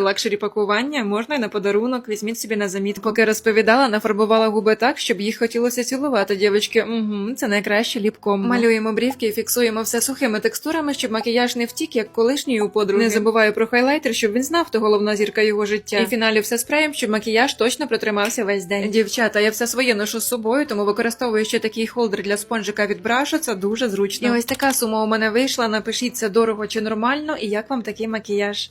лакшері пакування. Можна на подарунок. Візьміть собі на замітку. Поки розповідала, нафарбувала губи так, щоб їх хотілося цілувати. Дівчатки, угу, це найкраще ліпком. Малюємо брівки і фіксуємо все сухими текстурами, щоб макіяж не втік, як колишній у подруги. Не забуваю про хайлайтер, щоб він знав, хто головна зірка його життя. І в фіналі все спреєм, щоб макіяж точно протримався весь день. Дівчата, я все своє ношу з собою, тому використовую ще такий холдер для спонжика від брашу. Це дуже зручно. І ось така сума у мене вийшла. Напишіть це дорого чи нормально, і як вам такий макіяж.